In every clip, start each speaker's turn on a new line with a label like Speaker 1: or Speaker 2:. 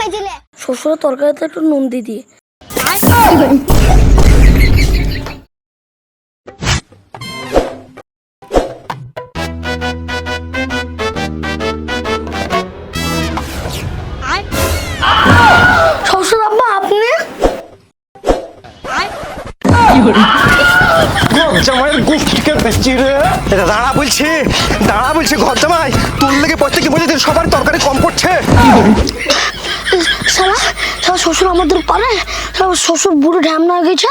Speaker 1: মেজিলে
Speaker 2: শ্বশুরের তরকারিতে একটু নুন দিয়ে দিয়ে শ্বশুর আব্বা আপনি?
Speaker 3: জামাইয়ের গোষ্ঠীকে বেচি রে? এটা দাঁড়া বলছি দাঁড়া বলছি ঘর জামাই। তোর লেগে প্রত্যেকে বলে দিন সবার তরকারি কম করছে
Speaker 2: শালা শালা শ্বশুর আমাদের পারে? শালা শ্বশুর বুড়ো ঢ্যাম না গেছে?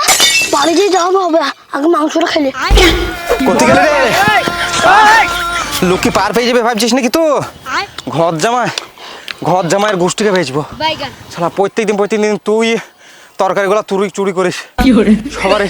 Speaker 2: বাড়ি দিয়ে যাওয়া হবে আগে মাংসটা খেলে
Speaker 3: কোথায় গেলে রে? লোক পার পেয়ে যাবে ভাবছিস নাকি তো? ঘর জামাই ঘর জামাইয়ের গোষ্ঠীকে ভেজবো। শালা প্রত্যেক দিন প্রত্যেক দিন তুই তরকারিগুলো তুই চুরি করিস। সবারই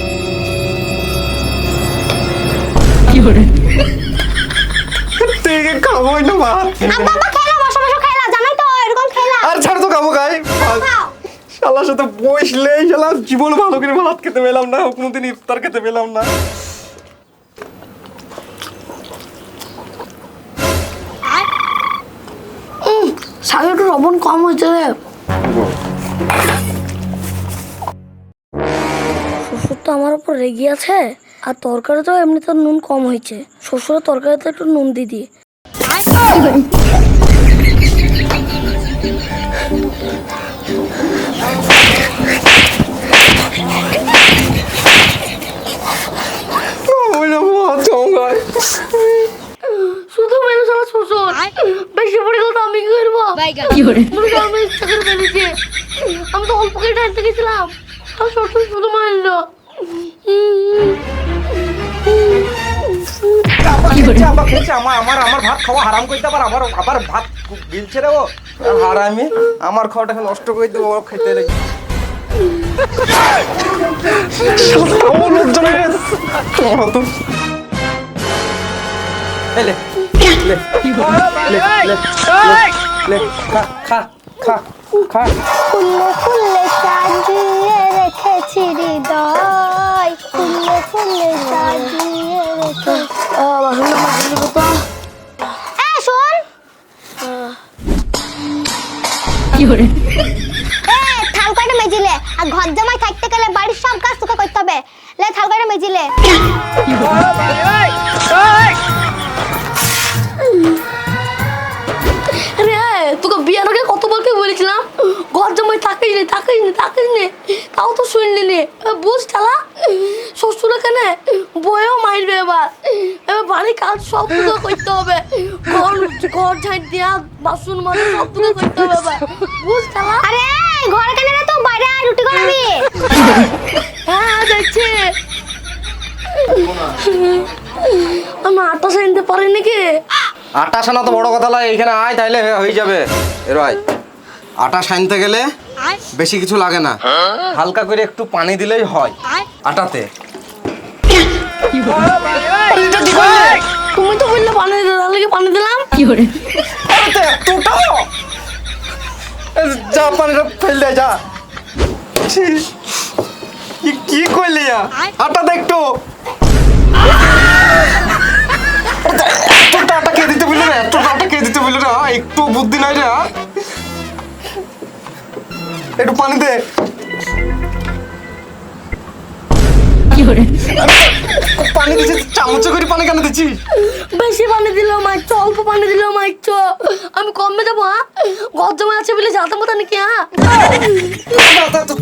Speaker 2: ওই ওটা
Speaker 3: তুই খাব না ভাত।
Speaker 1: আব্বা আব্বা খেলা বসো বসো খেলা জানাই তো এরকম খেলা।
Speaker 3: আর ছাড় তো খাব খাই শালার সাথে বসলেই শালা জীবন ভালো করে ভাত খেতে পেলাম না কোনোদিন ইফতার খেতে পেলাম না।
Speaker 2: একটু লবণ কম হয়েছে রে। শ্বশুর তো আমার উপর রেগে আছে। আর তরকারি তরকারিতেও এমনিতে নুন কম হয়েছে। শ্বশুরের তরকারিতে একটু নুন দিয়ে দিয়ে শুধু মেরে শ্বশুর বেশি পড়ে গেল তো আমি কি করব? আমি ইচ্ছা করে ফেলেছি আমি তো অল্প করে টানতে গেছিলাম। আর শ্বশুর শুধু মারলো।
Speaker 3: আমার খেয়েছে আমার আমার আমার ভাত খাওয়া হারাম করতে আবার আমার আবার ভাত গিলছে রে ও। হারামি আমার খাওয়াটা এখন নষ্ট করে দেবো ও খেতে লেগে। লে লে লে খা খা খা খা।
Speaker 1: থাল কয়টা মেজিলে? আর ঘর জমায় থাকতে গেলে বাড়ির সব কাজ তোকে করতে হবে। লে থাল কয়টা মেজিলে?
Speaker 2: তাও তো শুনলি নে বুঝ চালা শ্বশুর এখানে বয়েও মারবে এবার। এবার বাড়ির কাজ সব তোকে করতে হবে। ঘর ঘর ঝাঁট দেওয়া বাসন মাজা সব তোকে করতে হবে এবার। বুঝ চালা
Speaker 1: আরে ঘর কেন তো বাইরে আয়, রুটি করাবি
Speaker 2: হ্যাঁ দেখছি। আমি আটা সাইনতে পারি নাকি?
Speaker 3: আটা সানা তো বড় কথা লাগে এখানে আয় তাইলে হয়ে- হয়ে যাবে। এর ভাই আটা সানতে গেলে বেশি কিছু লাগে না। হালকা করে একটু পানি দিলেই হয় আটাতে।
Speaker 2: তুমি তো বললে পানি দিতে তাহলে কি পানি দিলাম?
Speaker 3: যা পানিটা ফেল যা। ছি, কি কি কইলি ইয়া? আটা দে একটু এতটা আটা কে দিতে বললি রে এতটা আটা কে দিতে বললি রে হ্যাঁ? একটু বুদ্ধি নাই রে হ্যাঁ? একটু পানি দে। পানি দিচ্ছিস চামচ করে পানি কেন দিচ্ছিস
Speaker 2: বেশি পানি দিলেও মারছো অল্প পানি দিলেও মারছো আমি কমে যাব হ্যাঁ? ঘর আছে বলে নাকি হ্যাঁ?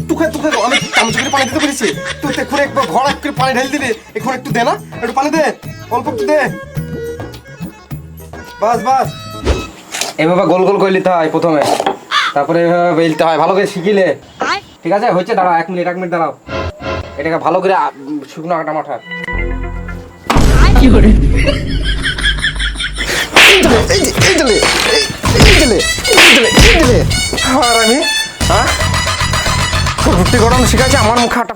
Speaker 3: তুকে তুকে আমি চামচ করে পানি দিতে বলেছি তুই তো এখন একবার ঘর করে পানি ঢেলে দিলি এখন একটু দে না একটু পানি দে অল্প একটু দে। বাস বাস। এভাবে গোল গোল করে তাই প্রথমে। তারপরে এভাবে বেলতে হয় ভালো করে শিখিলে ঠিক আছে? হচ্ছে দাঁড়াও এক মিনিট এক মিনিট দাঁড়াও। এটাকে ভালো করে শুকনো আটা মাঠা। আর আমি হ্যাঁ? রুটি গরম শিখাচ্ছে আমার মুখে আটা